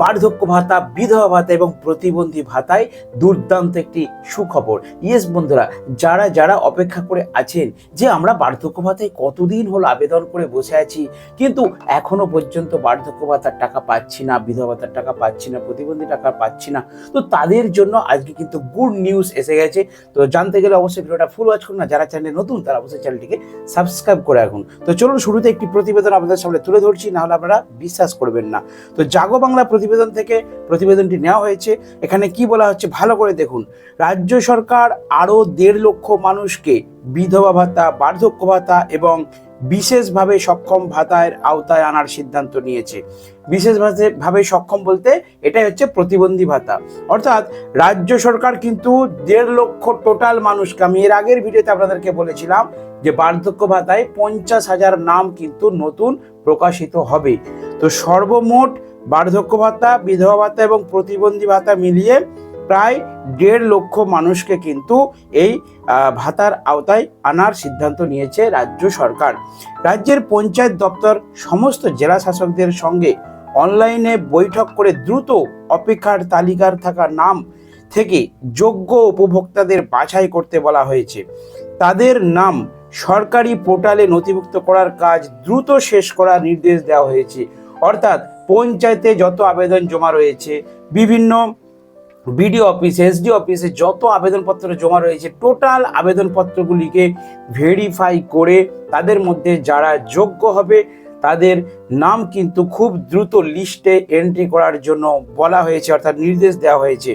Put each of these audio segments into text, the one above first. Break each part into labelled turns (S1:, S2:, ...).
S1: বার্ধক্য ভাতা, বিধবা ভাতা এবং প্রতিবন্ধী ভাতায় দুর্দান্ত একটি সুখবর। ইয়েস বন্ধুরা, যারা যারা অপেক্ষা করে আছেন যে আমরা বার্ধক্য ভাতায় কতদিন হলো আবেদন করে বসে আছি, কিন্তু এখনও পর্যন্ত বার্ধক্য ভাতার টাকা পাচ্ছি না, বিধবা ভাতার টাকা পাচ্ছি না, প্রতিবন্ধী টাকা পাচ্ছি না, তো তাদের জন্য আজকে কিন্তু গুড নিউজ এসে গেছে। তো জানতে গেলে অবশ্যই ভিডিওটা ফুল ওয়াচ করুন না যারা চ্যানেল নতুন, তারা অবশ্যই চ্যানেলটিকে সাবস্ক্রাইব করে রাখুন। তো চলুন শুরুতে একটি প্রতিবেদন আপনাদের সামনে তুলে ধরছি, না হলে আপনারা বিশ্বাস করবেন না। তো জাগো বাংলা প্রতিবেদন থেকে প্রতিবেদনটি নেওয়া হয়েছে। এখানে কি বলা হচ্ছে ভালো করে দেখুন। রাজ্য সরকার আরও দেড় লক্ষ মানুষকে বিধবা ভাতা, বার্ধক্য ভাতা এবং বিশেষভাবে সক্ষম ভাতার আওতায় আনার সিদ্ধান্ত নিয়েছে। বিশেষভাবে ভাবে সক্ষম বলতে এটাই হচ্ছে প্রতিবন্ধী ভাতা। অর্থাৎ রাজ্য সরকার কিন্তু দেড় লক্ষ টোটাল মানুষকে আমি এর আগের ভিডিওতে আপনাদেরকে বলেছিলাম যে বার্ধক্য ভাতায় পঞ্চাশ হাজার নাম কিন্তু নতুন প্রকাশিত হবে। তো সর্বমোট বার্ধক্য ভাতা, বিধবা ভাতা এবং প্রতিবন্ধী ভাতা মিলিয়ে প্রায় দেড় লক্ষ মানুষকে কিন্তু এই ভাতার আওতায় আনার সিদ্ধান্ত নিয়েছে রাজ্য সরকার। রাজ্যের পঞ্চায়েত দপ্তর সমস্ত জেলা শাসকদের সঙ্গে অনলাইনে বৈঠক করে দ্রুত অপেক্ষার তালিকার থাকা নাম থেকে যোগ্য উপভোক্তাদের বাছাই করতে বলা হয়েছে। তাদের নাম সরকারি পোর্টালে নথিভুক্ত করার কাজ দ্রুত শেষ করার নির্দেশ দেওয়া হয়েছে। অর্থাৎ পঞ্চায়েতে যত আবেদন জমা রয়েছে, বিভিন্ন বিডিও অফিসে, এসডি অফিসে যত আবেদনপত্র জমা রয়েছে, টোটাল আবেদনপত্রগুলিকে ভেরিফাই করে তাদের মধ্যে যারা যোগ্য হবে, তাদের নাম কিন্তু খুব দ্রুত লিস্টে এন্ট্রি করার জন্য বলা হয়েছে, অর্থাৎ নির্দেশ দেওয়া হয়েছে।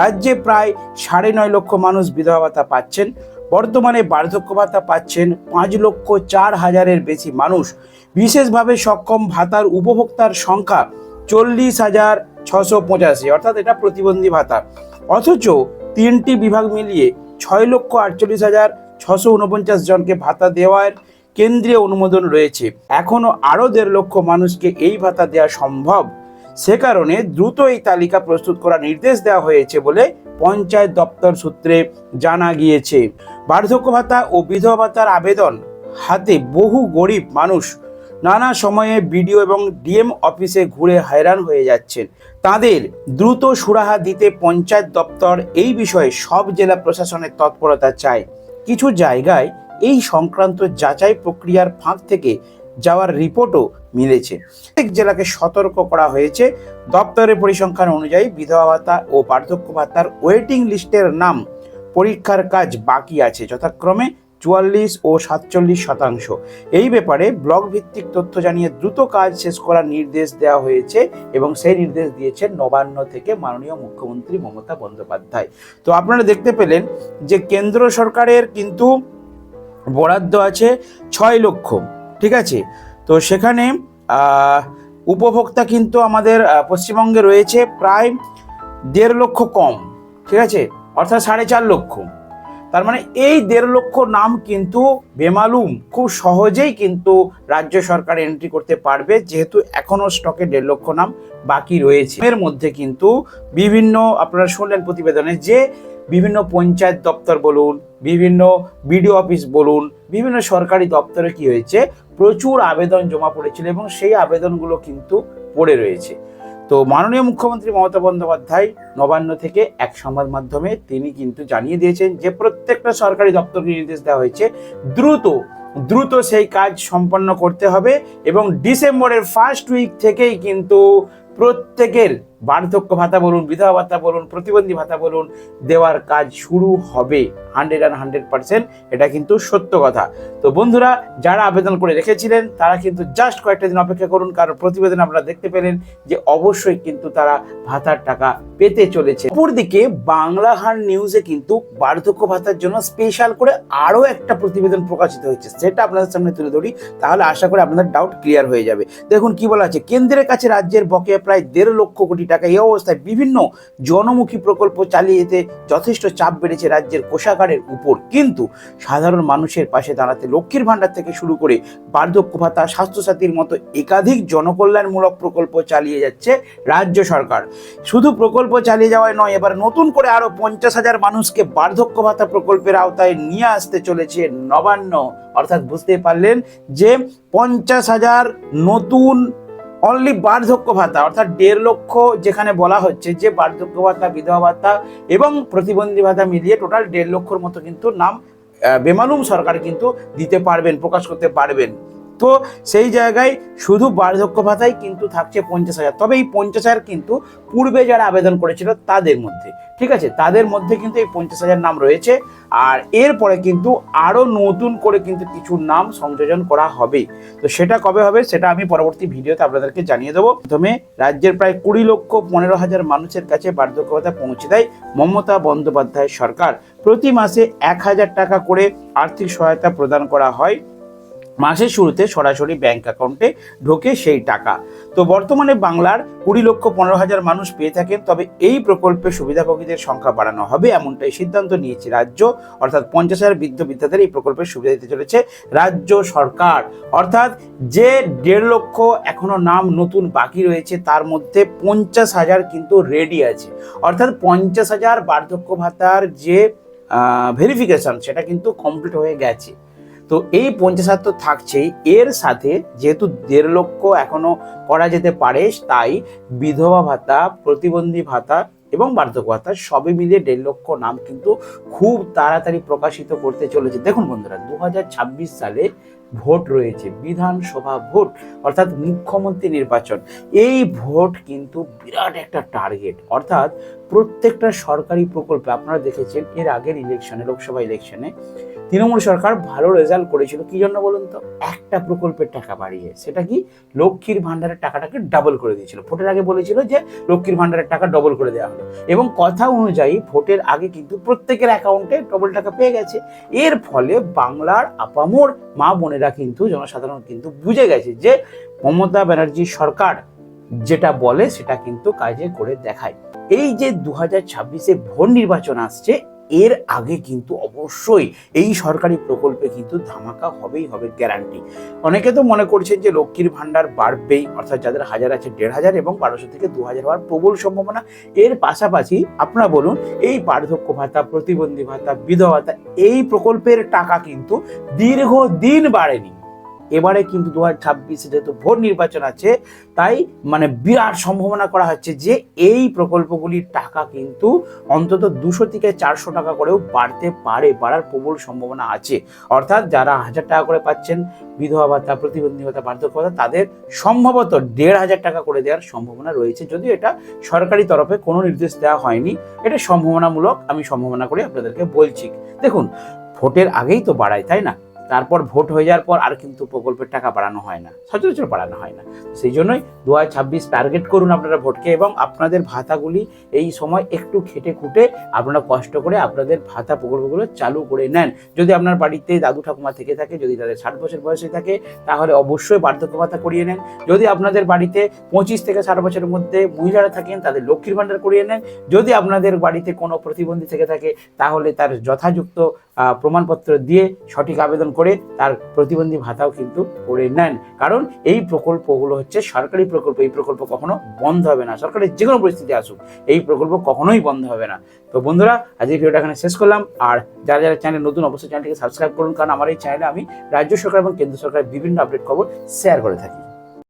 S1: রাজ্যে প্রায় সাড়ে নয় লক্ষ মানুষ বিধবা ভাতা পাচ্ছেন। বর্তমানে বার্ধক্য ভাতা পাচ্ছেন পাঁচ লক্ষ চার হাজারের বেশি মানুষ। বিশেষভাবে সক্ষম ভাতার উপভোক্তার সংখ্যা চল্লিশ হাজার ছশো পঁচাশি, অর্থাৎ এটা প্রতিবন্ধী ভাতা। অথচ তিনটি বিভাগ মিলিয়ে ছয় লক্ষ আটচল্লিশ হাজার ছশো উনপঞ্চাশ জনকে ভাতা দেওয়ার কেন্দ্রীয় অনুমোদন রয়েছে। এখনও আরও দেড় লক্ষ মানুষকে এই ভাতা দেওয়া সম্ভব। সে কারণে দ্রুত এই তালিকা প্রস্তুত করার নির্দেশ দেওয়া হয়েছে বলে পঞ্চায়েত দপ্তর সূত্রে জানা গিয়েছে। বার্ধক্য ভাতা ও বিধবা ভাতার আবেদন। হাতে বহু গরিব মানুষ নানা সময়ে বিডিও এবং ডিএম অফিসে ঘুরে হয়রান হয়ে যাচ্ছেন। তাদের দ্রুত সুরাহা দিতে পঞ্চায়েত দপ্তর এই বিষয়ে সব জেলা প্রশাসনের তৎপরতা চায়। কিছু জায়গায় এই সংক্রান্ত যাচাই প্রক্রিয়ার ফাঁক থেকে যাওয়ার রিপোর্টও মিলেছে। প্রত্যেক জেলাকে সতর্ক করা হয়েছে। দপ্তরের পরিসংখ্যান অনুযায়ী বিধবা ভাতা ও বার্ধক্য ভাতার ওয়েটিং লিস্টের নাম পরীক্ষার কাজ বাকি আছে। যথাক্রমে চুয়াল্লিশ ও সাতচল্লিশ শতাংশ। এই ব্যাপারে ব্লক ভিত্তিক তথ্য জানিয়ে দ্রুত কাজ শেষ করার নির্দেশ দেওয়া হয়েছে এবং সেই নির্দেশ দিয়েছেন নবান্ন থেকে মাননীয় মুখ্যমন্ত্রী মমতা বন্দ্যোপাধ্যায়। তো আপনারা দেখতে পেলেন যে কেন্দ্র সরকারের কিন্তু বরাদ্দ আছে ছয় লক্ষ, ঠিক আছে? তো সেখানে উপভোক্তা কিন্তু আমাদের পশ্চিমবঙ্গে রয়েছে প্রায় দেড় লক্ষ কম, ঠিক আছে? অর্থাৎ সাড়ে চার লক্ষ। তার মানে এই দেড় লক্ষ নাম কিন্তু বেমালুম। খুব সহজেই কিন্তু রাজ্য সরকার এন্ট্রি করতে পারবে, যেহেতু এখনও স্টকে দেড় লক্ষ নাম বাকি রয়েছে। এর মধ্যে কিন্তু বিভিন্ন আপনারা শুনলেন প্রতিবেদনে যে বিভিন্ন পঞ্চায়েত দপ্তর বলুন, বিভিন্ন বিডিও অফিস বলুন, বিভিন্ন সরকারি দপ্তরে কি হয়েছে, প্রচুর আবেদন জমা পড়েছিল এবং সেই আবেদনগুলো কিন্তু পড়ে রয়েছে। তো মাননীয় মুখ্যমন্ত্রী মমতা বন্দ্যোপাধ্যায় নবান্ন থেকে এক সংবাদ মাধ্যমে তিনি কিন্তু জানিয়ে দিয়েছেন যে প্রত্যেকটা সরকারি দপ্তরকে নির্দেশ দেওয়া হয়েছে, দ্রুত দ্রুত সেই কাজ সম্পন্ন করতে হবে এবং ডিসেম্বরের ফার্স্ট উইক থেকেই কিন্তু প্রত্যেকের বার্ধক্য ভাতা বলুন, বিধবা ভাতা বলুন, প্রতিবন্ধী ভাতা বলুন, দেওয়ার কাজ শুরু হবে। হান্ড্রেড অ্যান্ড হান্ড্রেড পার্সেন্ট এটা কিন্তু সত্য কথা। তো বন্ধুরা, যারা আবেদন করে রেখেছিলেন, তারা কিন্তু জাস্ট কয়েকটা দিন অপেক্ষা করুন, কারণ প্রতিবেদন আপনারা দেখতে পেলেন যে অবশ্যই কিন্তু তারা ভাতার টাকা পেতে চলেছে। অপরদিকে, বাংলা হার নিউজে কিন্তু বার্ধক্য ভাতার জন্য স্পেশাল করে আরও একটা প্রতিবেদন প্রকাশিত হয়েছে। সেটা আপনাদের সামনে তুলে ধরি, তাহলে আশা করি আপনাদের ডাউট ক্লিয়ার হয়ে যাবে। দেখুন কি বলা আছে, কেন্দ্রের কাছে রাজ্যের বকেয়া প্রায় দেড় লক্ষ কোটি টাকা এই অবস্থায় বিভিন্ন জনমুখী প্রকল্প চালিয়ে যেতে যথেষ্ট চাপ বেড়েছে রাজ্যের কোষাগারের উপর। কিন্তু সাধারণ মানুষের পাশে দাঁড়াতে লক্ষ্মীর ভাণ্ডার থেকে শুরু করে বার্ধক্য ভাতা, স্বাস্থ্যসাথীর মতো একাধিক জনকল্যাণমূলক প্রকল্প চালিয়ে যাচ্ছে রাজ্য সরকার। শুধু প্রকল্প চালিয়ে যাওয়ায় নয়, এবার নতুন করে আরও পঞ্চাশ হাজার মানুষকে বার্ধক্য ভাতা প্রকল্পের আওতায় নিয়ে আসতে চলেছে নবান্ন। অর্থাৎ বুঝতে পারলেন যে পঞ্চাশ হাজার নতুন অনলি বার্ধক্য ভাতা, অর্থাৎ দেড় লক্ষ যেখানে বলা হচ্ছে যে বার্ধক্য ভাতা, বিধবা ভাতা এবং প্রতিবন্ধী ভাতা মিলিয়ে টোটাল দেড় লক্ষর মতো কিন্তু নাম বেমালুম সরকার কিন্তু দিতে পারবেন, প্রকাশ করতে পারবেন। তো সেই জায়গায় শুধু বার্ধক্য ভাতাই কিন্তু থাকছে পঞ্চাশ হাজার। তবে এই পঞ্চাশ হাজার কিন্তু পূর্বে যারা আবেদন করেছিল তাদের মধ্যে, ঠিক আছে? তাদের মধ্যে কিন্তু এই পঞ্চাশ হাজার নাম রয়েছে। আর এরপরে কিন্তু আরও নতুন করে কিন্তু কিছু নাম সংযোজন করা হবে। তো সেটা কবে হবে সেটা আমি পরবর্তী ভিডিওতে আপনাদেরকে জানিয়ে দেবো। প্রথমে রাজ্যের প্রায় কুড়ি লক্ষ পনেরো হাজার মানুষের কাছে বার্ধক্য ভাতা পৌঁছে দেয় মমতা বন্দ্যোপাধ্যায় সরকার। প্রতি মাসে এক হাজার টাকা করে আর্থিক সহায়তা প্রদান করা হয়। মাসের শুরুতে সরাসরি ব্যাংক অ্যাকাউন্টে ঢোকে সেই টাকা। তো বর্তমানে বাংলার কুড়ি লক্ষ পনেরো হাজার মানুষ পেয়ে থাকেন, তবে এই প্রকল্পে সুবিধাভোগীদের সংখ্যা বাড়ানো হবে এমনটাই সিদ্ধান্ত নিয়েছে রাজ্য, অর্থাৎ পঞ্চাশ হাজার বৃদ্ধ বৃদ্ধাদের এই প্রকল্পের সুবিধা দিতে চলেছে রাজ্য সরকার। অর্থাৎ যে দেড় লক্ষ এখনও নাম নতুন বাকি রয়েছে, তার মধ্যে পঞ্চাশ হাজার কিন্তু রেডি আছে। অর্থাৎ পঞ্চাশ হাজার বার্ধক্য ভাতার যে ভেরিফিকেশন সেটা কিন্তু কমপ্লিট হয়ে গেছে। তো এই পঞ্চাশ হাজার তো থাকছেই। এর সাথে যেহেতু দেড় লক্ষ এখনও করা যেতে পারে, তাই বিধবা ভাতা, প্রতিবন্ধী ভাতা এবং বার্ধক্য ভাতা সবই মিলিয়ে দেড় লক্ষ নাম কিন্তু খুব তাড়াতাড়ি প্রকাশিত করতে চলেছে। দেখুন বন্ধুরা দু হাজার ছাব্বিশ সালে ভোট রয়েছে, বিধানসভা ভোট, অর্থাৎ মুখ্যমন্ত্রী নির্বাচন। এই ভোট কিন্তু বিরাট একটা টার্গেট। অর্থাৎ প্রত্যেকটা সরকারি প্রকল্পে, আপনারা দেখেছেন, এর আগের ইলেকশনে, লোকসভা ইলেকশনে তৃণমূল সরকার ভালো রেজাল্ট করেছিল। কি জন্য বলুন তো? একটা প্রকল্পের টাকা বাড়িয়ে। সেটা কি? লক্ষ্মীর ভান্ডারের টাকাটাকে ডাবল করে দিয়েছিল। ভোটের আগে বলেছিল যে লক্ষ্মীর ভান্ডারের টাকা ডবল করে দেওয়া হলো। এবং কথা অনুযায়ী ভোটের আগে কিন্তু প্রত্যেকের অ্যাকাউন্টে ডবল টাকা পেয়ে গেছে। এর ফলে বাংলার আপামোর মা বোনেরা কিন্তু, জনসাধারণ কিন্তু বুঝে গেছে যে মমতা ব্যানার্জি সরকার যেটা বলে সেটা কিন্তু কাজে করে দেখায়। এই যে দু হাজার ছাব্বিশে ভোট নির্বাচন আসছে এর আগে কিন্তু অবশ্যই এই সরকারি প্রকল্পে কিন্তু ধামাকা হবেই হবে গ্যারান্টি অনেকে তো মনে করছেন যে লক্ষ্মীর ভান্ডার বাড়বেই, অর্থাৎ যাদের হাজার আছে, দেড় হাজার এবং বারোশো থেকে দু হাজার হওয়ার প্রবল সম্ভাবনা। এর পাশাপাশি আপনারা বলুন, এই বার্ধক্য ভাতা, প্রতিবন্ধী ভাতা, বিধবা ভাতা, এই প্রকল্পের টাকা কিন্তু দীর্ঘদিন বাড়েনি। এবারে কিন্তু দু হাজার ছাব্বিশে যেহেতু ভোট নির্বাচন আছে, তাই মানে বিরাট সম্ভাবনা করা হচ্ছে যে এই প্রকল্পগুলির টাকা কিন্তু অন্তত দুশো থেকে চারশো টাকা করেও বাড়তে পারে, বাড়ার প্রবল সম্ভাবনা আছে। অর্থাৎ যারা হাজার টাকা করে পাচ্ছেন, বিধবা ভাতা, প্রতিবন্ধী ভাতা, বার্ধক্য তাদের সম্ভবত দেড় হাজার টাকা করে দেওয়ার সম্ভাবনা রয়েছে। যদিও এটা সরকারি তরফে কোনো নির্দেশ দেওয়া হয়নি, এটা সম্ভাবনামূলক আমি সম্ভাবনা করে আপনাদেরকে বলছি। দেখুন, ভোটের আগেই তো বাড়ায়, তাই না? তারপর ভোট হয়ে যাওয়ার পর আর কিন্তু প্রকল্পের টাকা বাড়ানো হয় না, সচরাচর বাড়ানো হয় না। সেই জন্যই দু ছাব্বিশ টার্গেট করুন আপনারা ভোটকে এবং আপনাদের ভাতাগুলি এই সময় একটু খেটে খুঁটে আপনারা কষ্ট করে আপনাদের ভাতা প্রকল্পগুলো চালু করে নেন। যদি আপনার বাড়িতে দাদু ঠাকুমা থেকে থাকে, যদি তাদের ষাট বছর বয়সে থাকে, তাহলে অবশ্যই বার্ধক্য ভাতা করিয়ে নেন। যদি আপনাদের বাড়িতে পঁচিশ থেকে ষাট বছরের মধ্যে মহিলারা থাকেন, তাদের লক্ষ্মীর ভাণ্ডার করিয়ে নেন। যদি আপনাদের বাড়িতে কোনো প্রতিবন্ধী থেকে থাকে, তাহলে তার যথাযুক্ত প্রমাণপত্র দিয়ে সঠিক আবেদন করে তার প্রতিবন্ধী ভাতাও কিন্তু করে নেন। কারণ এই প্রকল্পগুলো হচ্ছে সরকারি প্রকল্প, এই প্রকল্প কখনো বন্ধ হবে না। সরকারের যে কোনো পরিস্থিতি আসুক, এই প্রকল্প কখনোই বন্ধ হবে না। তো বন্ধুরা আজকে ভিডিওটা এখানে শেষ করলাম। আর যারা যারা চ্যানেল নতুন, অবশ্যই চ্যানেলটিকে সাবস্ক্রাইব করুন। কারণ আমার এই চ্যানেলে আমি রাজ্য সরকার এবং কেন্দ্র সরকারের বিভিন্ন আপডেট খবর শেয়ার করে থাকি।